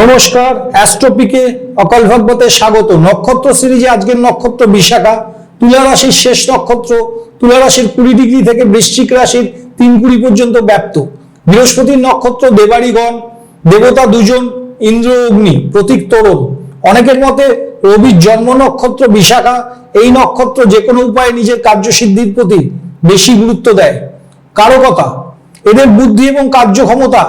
নমস্কার, অ্যাস্ট্রোপিকে অকাল ভাগবতে স্বাগত। নক্ষত্র সিরিজে আজকের নক্ষত্র বিশাখা। তুলা রাশির শেষ নক্ষত্র, তুলা রাশির কুড়ি ডিগ্রি থেকে বৃশ্চিক রাশির তিন কুড়ি পর্যন্ত ব্যাপ্ত। বৃহস্পতির নক্ষত্র দেবাড়িগণ দেবতা দুজন, ইন্দ্র, অগ্নি, প্রতীক তরুণ। অনেকের মতে রবির জন্ম নক্ষত্র বিশাখা, এই নক্ষত্র যে কোনো উপায়ে নিজের কার্যসিদ্ধির প্রতি বেশি গুরুত্ব দেয়। কারও কথা, এদের বুদ্ধি এবং কার্যক্ষমতা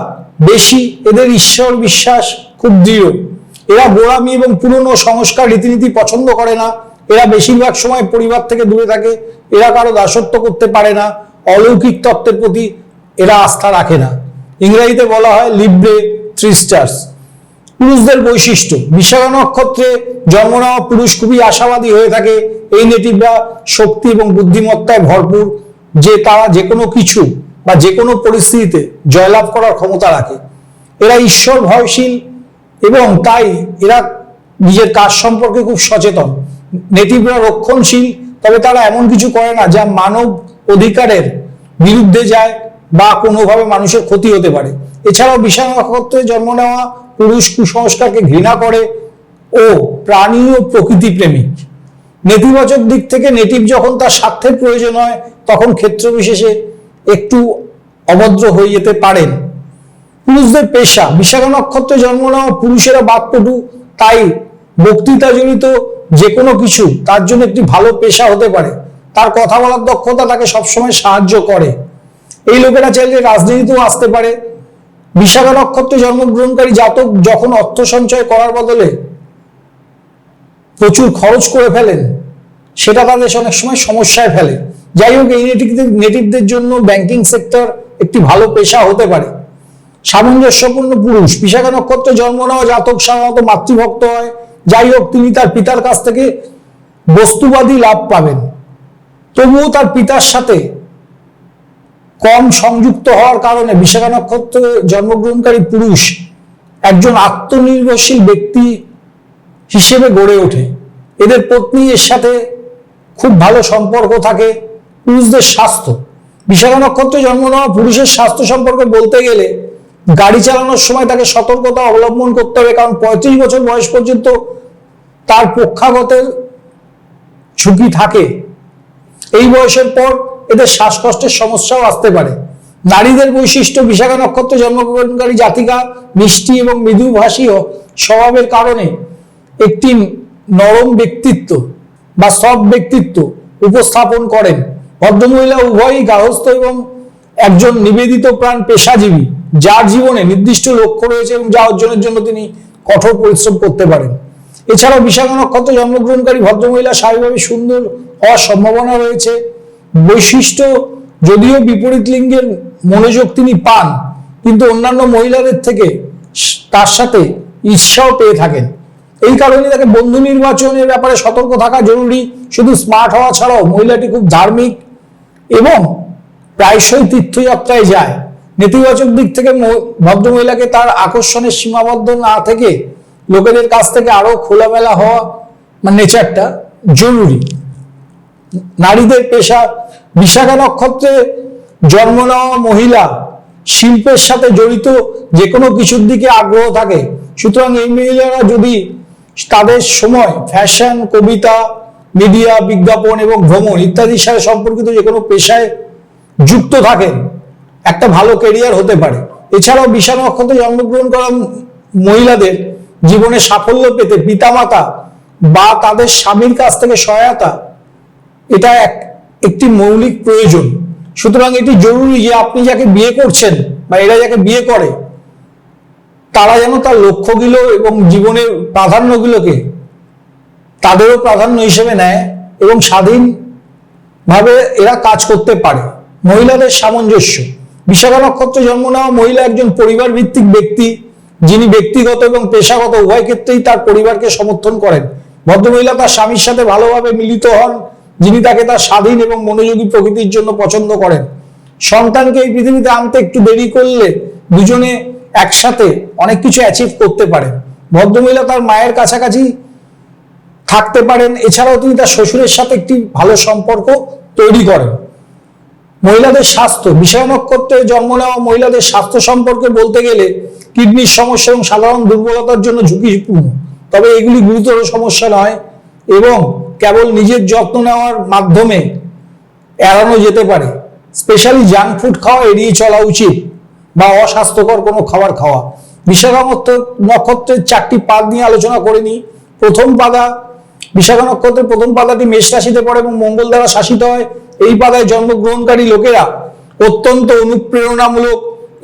বেশি, এদের ঈশ্বর বিশ্বাস খুব দৃঢ় এরা গোড়ামি এবং পুরনো সংস্কার রীতিনীতি পছন্দ করে না। এরা বেশিরভাগ সময় পরিবার থেকে দূরে থাকে। এরা কারও দাসত্ব করতে পারে না। অলৌকিক তত্ত্বের প্রতি এরা আস্থা রাখে না। ইংরেজিতে বলা হয় লিব্রে থ্রিস্টার্স পুরুষদের বৈশিষ্ট্য বিশাখা নক্ষত্রে জন্ম নেওয়া পুরুষ খুবই আশাবাদী হয়ে থাকে। এই নেটিভরা শক্তি এবং বুদ্ধিমত্তায় ভরপুর, যে তারা যে কোনো কিছু বা যে কোনো পরিস্থিতিতে জয়লাভ করার ক্ষমতা রাখে। এরা ঈশ্বর ভয়শীল এবং তাই এরা নিজের কাজ সম্পর্কে খুব সচেতন। নেটিভরা রক্ষণশীল, তবে তারা এমন কিছু করে না যা মানব অধিকারের বিরুদ্ধে যায় বা কোনোভাবে মানুষের ক্ষতি হতে পারে। এছাড়াও বিশাল নক্ষত্রে জন্ম নেওয়া পুরুষ কুসংস্কারকে ঘৃণা করে ও প্রাণী ও প্রকৃতি প্রেমিক। নেতিবাচক দিক থেকে নেটিভ যখন তার স্বার্থের প্রয়োজন হয়, তখন ক্ষেত্র বিশেষে একটু অভদ্র হয়ে যেতে পারেন। পুরুষদের পেশা। বিশাখা নক্ষত্রে জন্ম নেওয়া পুরুষেরা বাকপটু তাই বক্তৃতা জড়িত যে কোনো কিছু তার জন্য একটি ভালো পেশা হতে পারে। তার কথা বলার দক্ষতা তাকে সবসময় সাহায্য করে। এই লোকেরা চাইলে রাজনীতিতেও আসতে পারে। বিশাখা নক্ষত্রে জন্মগ্রহণকারী জাতক যখন অর্থ সঞ্চয় করার বদলে প্রচুর খরচ করে ফেলেন, সেটা তাদের অনেক সময় সমস্যায় ফেলে। যাই হোক, এই নেটিভদের জন্য ব্যাংকিং সেক্টর একটি ভালো পেশা হতে পারে। সামঞ্জস্যপূর্ণ পুরুষ। বিশাখা নক্ষত্রে জন্ম নেওয়া জাতক সাধারণত মাতৃভক্ত হয়। যাই হোক, তিনি তার পিতার কাছ থেকে বস্তুবাদী লাভ পাবেন। তবুও তার পিতার সাথে কম সংযুক্ত হওয়ার কারণে বিশাখা নক্ষত্রে জন্মগ্রহণকারী পুরুষ একজন আত্মনির্ভরশীল ব্যক্তি হিসেবে গড়ে ওঠে। এদের পত্নী এর সাথে খুব ভালো সম্পর্ক থাকে, পুরুষদের স্বাস্থ্য। বিশাখা নক্ষত্রে জন্ম নেওয়া পুরুষের স্বাস্থ্য সম্পর্কে বলতে গেলে গাড়ি চালানোর সময় তাকে সতর্কতা অবলম্বন করতে হবে, কারণ পঁয়ত্রিশ বছর বয়স পর্যন্ত তার পক্ষাঘাতের ঝুঁকি থাকে। এই বয়সের পর এদের শ্বাসকষ্টের সমস্যাও আসতে পারে। নারীদের বৈশিষ্ট্য বিশাখা নক্ষত্র জন্মগ্রহণকারী জাতিকা, মিষ্টি এবং মৃদুভাষী স্বভাবের কারণে একটি নরম ব্যক্তিত্ব বা সব ব্যক্তিত্ব উপস্থাপন করেন। ভদ্রমহিলা উভয়ই গার্হস্থ এবং একজন নিবেদিত প্রাণ পেশাজীবী। যার জীবনে নির্দিষ্ট লক্ষ্য রয়েছে এবং যা অর্জনের জন্য তিনি কঠোর পরিশ্রম করতে পারেন। এছাড়াও বিশাখা নক্ষত্রে জন্মগ্রহণকারী ভদ্রমহিলা স্বাভাবিকভাবে সুন্দর হওয়ার সম্ভাবনা রয়েছে। বৈশিষ্ট্য, যদিও বিপরীত লিঙ্গের মনোযোগ তিনি পান, কিন্তু অন্যান্য মহিলাদের থেকে তার সাথে ঈর্ষাও পেয়ে থাকেন। এই কারণে তাকে বন্ধু নির্বাচনের ব্যাপারে সতর্ক থাকা জরুরি। শুধু স্মার্ট হওয়া ছাড়াও মহিলাটি খুব ধার্মিক এবং প্রায়শই তীর্থযাত্রায় যায়। নেতিবাচক দিক থেকে ভদ্রমহিলাকে তার আকর্ষণের সীমাবদ্ধ না থেকে লোকেদের কাছ থেকে আরও খোলামেলা হওয়া মানে নেচারটা জরুরি। নারীদের পেশা, বিশাখা নক্ষত্রে জন্ম নেওয়া মহিলা শিল্পের সাথে জড়িত যে কোনো কিছুর দিকে আগ্রহ থাকে। সুতরাং এই মহিলারা যদি তাদের সময় ফ্যাশন, কবিতা, মিডিয়া, বিজ্ঞাপন এবং ভ্রমণ ইত্যাদির সাথে সম্পর্কিত যে কোনো পেশায় যুক্ত থাকেন একটা ভালো কেরিয়ার হতে পারে। এছাড়াও বিশাল নক্ষত্রে জন্মগ্রহণ করা মহিলাদের জীবনে সাফল্য পেতে পিতামাতা বা তাদের স্বামীর কাছ থেকে সহায়তা, এটা এক, একটি মৌলিক প্রয়োজন। সুতরাং এটি জরুরি যে আপনি যাকে বিয়ে করছেন বা এরা যাকে বিয়ে করে, তারা যেন তার লক্ষ্যগুলো এবং জীবনের প্রাধান্যগুলোকে তাদেরও প্রাধান্য হিসেবে নেয় এবং স্বাধীনভাবে এরা কাজ করতে পারে। মহিলাদের সামঞ্জস্য। বিশাখা নক্ষত্রে জন্ম নেওয়া মহিলা একজন পরিবার ভিত্তিক ব্যক্তি, যিনি ব্যক্তিগত এবং পেশাগত উভয় ক্ষেত্রেই তার পরিবারকে সমর্থন করেন। ভদ্রমহিলা তার স্বামীর সাথে ভালোভাবে মিলিত হন, যিনি তাকে তার স্বাধীন এবং মনোযোগী প্রকৃতির জন্য পছন্দ করেন। সন্তানকে এই পৃথিবীতে আনতে একটু দেরি করলে দুজনে একসাথে অনেক কিছু অ্যাচিভ করতে পারেন। ভদ্রমহিলা তার মায়ের কাছাকাছি থাকতে পারেন, এছাড়াও তিনি তার শ্বশুরের সাথে একটি ভালো সম্পর্ক তৈরি করেন। মহিলাদের স্বাস্থ্য বিষয় নক্ষত্রে জন্ম নেওয়া মহিলাদের স্বাস্থ্য সম্পর্কে বলতে গেলে কিডনির সমস্যা এবং সাধারণ দুর্বলতার জন্য ঝুঁকিপূর্ণ। তবে এগুলি গুরুতর সমস্যা নয় এবং কেবল নিজের যত্ন নেওয়ার মাধ্যমে এড়ানো যেতে পারে। স্পেশালি জাঙ্ক ফুড খাওয়া এড়িয়ে চলা উচিত বা অস্বাস্থ্যকর কোনো খাবার খাওয়া। বিশাখা নক্ষত্রের চারটি পাদ নিয়ে আলোচনা করে নিই। প্রথম পাদা বিশাখা নক্ষত্রের প্রথম পাতাটি মেষ রাশিতে পড়ে এবং মঙ্গল দ্বারা শাসিত হয়। এই পাদায় জন্মগ্রহণকারী লোকেরা অত্যন্ত অনুপ্রেরণামূলক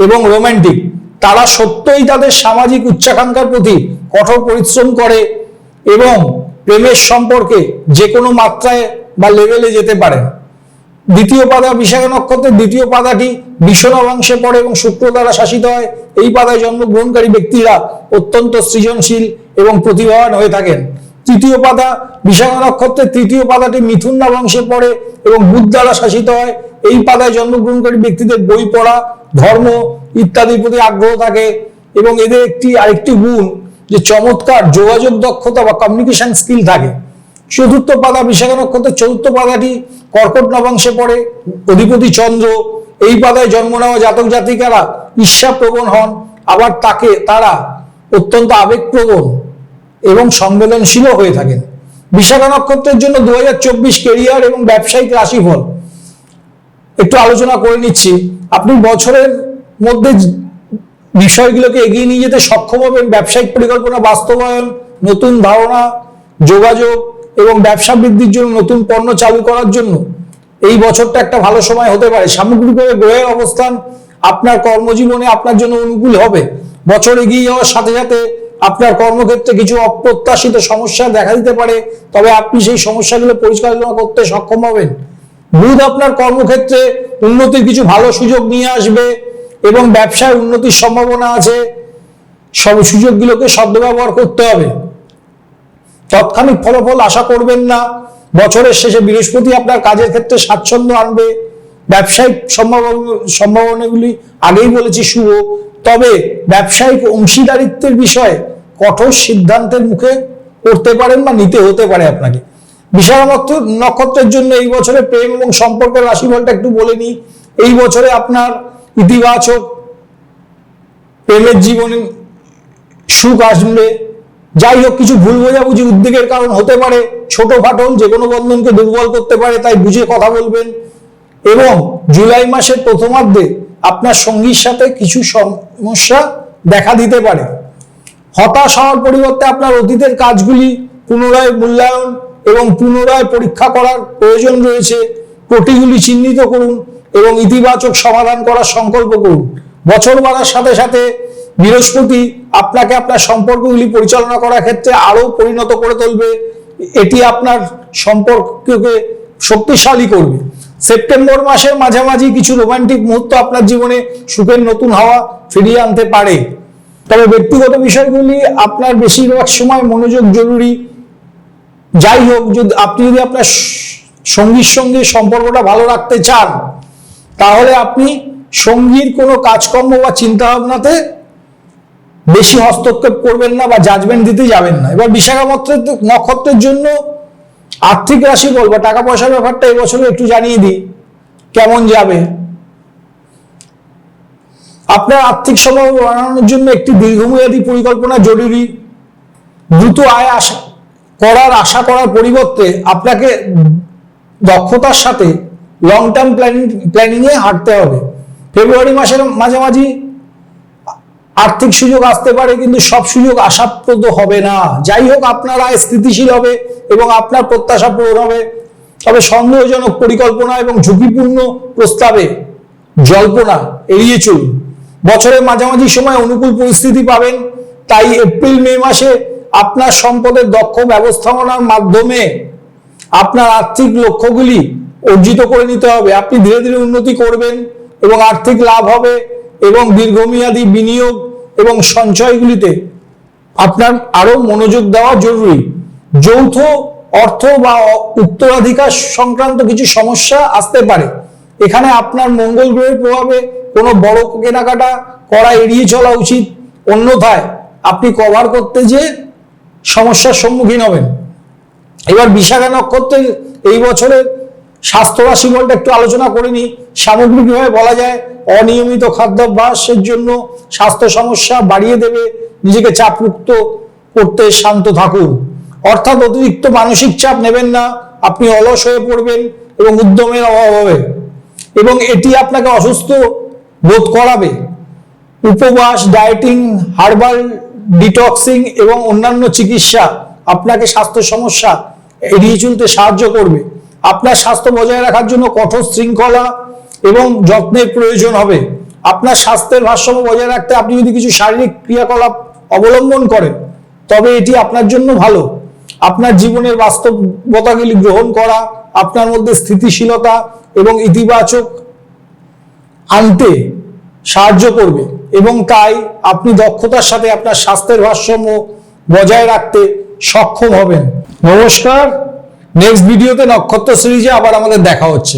এবং রোমান্টিক। তারা সত্যই তাদের সামাজিক উচ্চাকাঙ্ক্ষার প্রতি কঠোর পরিশ্রম করে এবং প্রেমের সম্পর্কে যে কোনো মাত্রায় বা লেভেলে যেতে পারে। দ্বিতীয় পাদা বিশাখা নক্ষত্রের দ্বিতীয় পাদাটি বিষণবাংশে পড়ে এবং শুক্র দ্বারা শাসিত হয়। এই পাদায় জন্মগ্রহণকারী ব্যক্তিরা অত্যন্ত সৃজনশীল এবং প্রতিভাবান হয়ে থাকেন। তৃতীয় পাতা বিশাখা নক্ষত্রের তৃতীয় পাতাটি মিথুন বংশে পড়ে এবং বুধ দ্বারা শাসিত হয়। এই পাতায় জন্মগ্রহণকারী ব্যক্তিদের বই পড়া, ধর্ম ইত্যাদির প্রতি আগ্রহ থাকে এবং এদের একটি আরেকটি গুণ যে চমৎকার যোগাযোগ দক্ষতা বা কমিউনিকেশন স্কিল থাকে। চতুর্থ পাতা বিশাখা নক্ষত্রের চতুর্থ পাতাটি কর্কট নবাংশে পড়ে, অধিপতি চন্দ্র। এই পাতায় জন্ম নেওয়া জাতক জাতিকারা ঈর্ষাপ্রবণ হন, আবার তাকে, তারা অত্যন্ত আবেগপ্রবণ। এবং সংবেদনশীলও হয়ে থাকেন। বিশাখা নক্ষত্রের জন্য দু হাজার চব্বিশ কেরিয়ার এবং ব্যবসায়িক রাশিফল। একটু আলোচনা করে নিচ্ছি। আপনি বছরের মধ্যে বিষয়গুলোকে এগিয়ে নিয়ে যেতে সক্ষম হবেন। ব্যবসায়িক পরিকল্পনা, বাস্তবায়ন, নতুন ধারণা, যোগাযোগ এবং ব্যবসা বৃদ্ধির জন্য নতুন পণ্য চালু করার জন্য। এই বছরটা একটা ভালো সময় হতে পারে। সামগ্রিকভাবে গ্রহের অবস্থান আপনার কর্মজীবনে আপনার জন্য অনুকূল হবে। বছর এগিয়ে যাওয়ার সাথে সাথে আপনার কর্মক্ষেত্রে কিছু অপ্রত্যাশিত সমস্যা দেখা দিতে পারে, তবে আপনি সেই সমস্যাগুলো পরিচালনা করতে সক্ষম হবেন। বুধ আপনার কর্মক্ষেত্রে উন্নতির কিছু ভালো সুযোগ নিয়ে আসবে এবং ব্যবসায় উন্নতির সম্ভাবনা আছে। সব সুযোগগুলোকে সদ্ব্যবহার করতে হবে। তৎক্ষণিক ফলাফল আশা করবেন না। বছরের শেষে বৃহস্পতি আপনার কাজের ক্ষেত্রে স্বাচ্ছন্দ্য আনবে। ব্যবসায়িক সম্ভাবনা, সম্ভাবনাগুলি আগেই বলেছি শুভ। তবে ব্যবসায়িক অংশীদারিত্বের বিষয়ে কঠোর সিদ্ধান্তের মুখে পড়তে পারেন বা নিতে হতে পারে আপনাকে। বিশাল নক্ষত্র- নক্ষত্রের জন্য এই বছরে প্রেম এবং সম্পর্কের রাশিফলটা একটু বলে নিই। এই বছরে আপনার ইতিবাচক প্রেমের জীবনে সুখ আসবে। যাই হোক, কিছু ভুল বোঝাবুঝি উদ্বেগের কারণ হতে পারে। ছোট ফাটল যে কোনো বন্ধনকে দুর্বল করতে পারে, তাই বুঝে কথা বলবেন। এবং জুলাই মাসের প্রথমার্ধে আপনার সঙ্গীর সাথে কিছু সমস্যা দেখা দিতে পারে। হতাশ হওয়ার পরিবর্তে আপনার অতীতের কাজগুলি পুনরায় মূল্যায়ন এবং পুনরায় পরীক্ষা করার প্রয়োজন রয়েছে। ত্রুটিগুলি চিহ্নিত করুন এবং ইতিবাচক সমাধান করার সংকল্প করুন। বছর বাড়ার সাথে সাথে বৃহস্পতি আপনাকে আপনার সম্পর্কগুলি পরিচালনা করার ক্ষেত্রে আরও পরিণত করে তুলবে। এটি আপনার সম্পর্ককে শক্তিশালী করবে। সেপ্টেম্বর মাসের মাঝামাঝি কিছু রোমান্টিক মুহূর্ত আপনার জীবনে সুখের নতুন হাওয়া ফিরিয়ে আনতে পারে। তবে ব্যক্তিগত বিষয়গুলি আপনার বেশিরভাগ সময় মনোযোগ জরুরি। যাই হোক, যদি আপনি যদি আপনার সঙ্গীর সঙ্গে সম্পর্কটা ভালো রাখতে চান, তাহলে আপনি সঙ্গীর কোনো কাজকর্ম বা চিন্তা ভাবনাতে বেশি হস্তক্ষেপ করবেন না বা জাজমেন্ট দিতে যাবেন না। এবার বিশাখা নক্ষত্রের জন্য আর্থিক রাশি বল বা টাকা পয়সার ব্যাপারটা এবছরে একটু জানিয়ে দিই। কেমন যাবে? আপনার আর্থিক সম্ভাবনা বাড়ানোর জন্য একটি দীর্ঘমেয়াদী পরিকল্পনা জরুরি। দ্রুত আয় আশা করার আশা করার পরিবর্তে আপনাকে দক্ষতার সাথে লং টার্ম প্ল্যানিং প্ল্যানিং এ হাঁটতে হবে। ফেব্রুয়ারি মাসের মাঝামাঝি আর্থিক সুযোগ আসতে পারে, কিন্তু সব সুযোগ আশাপ্রদ হবে না। যাই হোক, আপনার আয় স্থিতিশীল হবে এবং আপনার প্রত্যাশা পূরণ হবে। তবে সন্দেহজনক পরিকল্পনা এবং ঝুঁকিপূর্ণ প্রস্তাবে জল্পনা এড়িয়ে চলুন। বছরের মাঝামাঝি সময় অনুকূল পরিস্থিতি পাবেন। তাই এপ্রিল, মে মাসে আপনার সম্পদের দক্ষ ব্যবস্থাপনার মাধ্যমে আপনার আর্থিক লক্ষ্যগুলি অর্জিত করে নিতে হবে। আপনি ধীরে ধীরে উন্নতি করবেন এবং আর্থিক লাভ হবে এবং দীর্ঘমেয়াদী বিনিয়োগ এবং সঞ্চয়গুলিতে আপনার আরও মনোযোগ দেওয়া জরুরি। যৌথ অর্থ বা উত্তরাধিকার সংক্রান্ত কিছু সমস্যা আসতে পারে। এখানে আপনার মঙ্গল গ্রহের প্রভাবে কোনো বড় কেনাকাটা করা এড়িয়ে চলা উচিত। অন্যথায় আপনি কভার করতে যে সমস্যার সম্মুখীন হবেন। এবার বিশাখা নক্ষত্রের এই বছরের স্বাস্থ্য রাশি বলটা একটু আলোচনা করে নিই। সামগ্রিকভাবে বলা যায় অনিয়মিত খাদ্যাভ্যাসের জন্য স্বাস্থ্য সমস্যা বাড়িয়ে দেবে। নিজেকে চাপমুক্ত করতে শান্ত থাকুন। অর্থাৎ অতিরিক্ত মানসিক চাপ নেবেন না। আপনি অলস হয়ে পড়বেন এবং উদ্যমের অভাব হবে। এবং এটি আপনাকে অসুস্থ বোধ করাবে। উপবাস ডায়েটিং হার্বাল ডিটক্সিং এবং অন্যান্য চিকিৎসা আপনাকে স্বাস্থ্য সমস্যা এড়িয়ে চলতে সাহায্য করবে। আপনার স্বাস্থ্য বজায় রাখার জন্য কঠোর শৃঙ্খলা এবং যত্নের প্রয়োজন হবে। আপনার স্বাস্থ্যের ভারসাম্য বজায় রাখতে আপনি যদি কিছু শারীরিক ক্রিয়াকলাপ অবলম্বন করেন, তবে এটি আপনার জন্য ভালো। আপনার জীবনের বাস্তবতাগুলি গ্রহণ করা, আপনার মধ্যে স্থিতিশীলতা এবং ইতিবাচক আনতে সাহায্য করবে এবং তাই আপনি দক্ষতার সাথে আপনার স্বাস্থ্যের ভারসাম্য বজায় রাখতে সক্ষম হবেন। নমস্কার। নেক্সট ভিডিওতে নক্ষত্র সিরিজে আবার আমাদের দেখা হচ্ছে।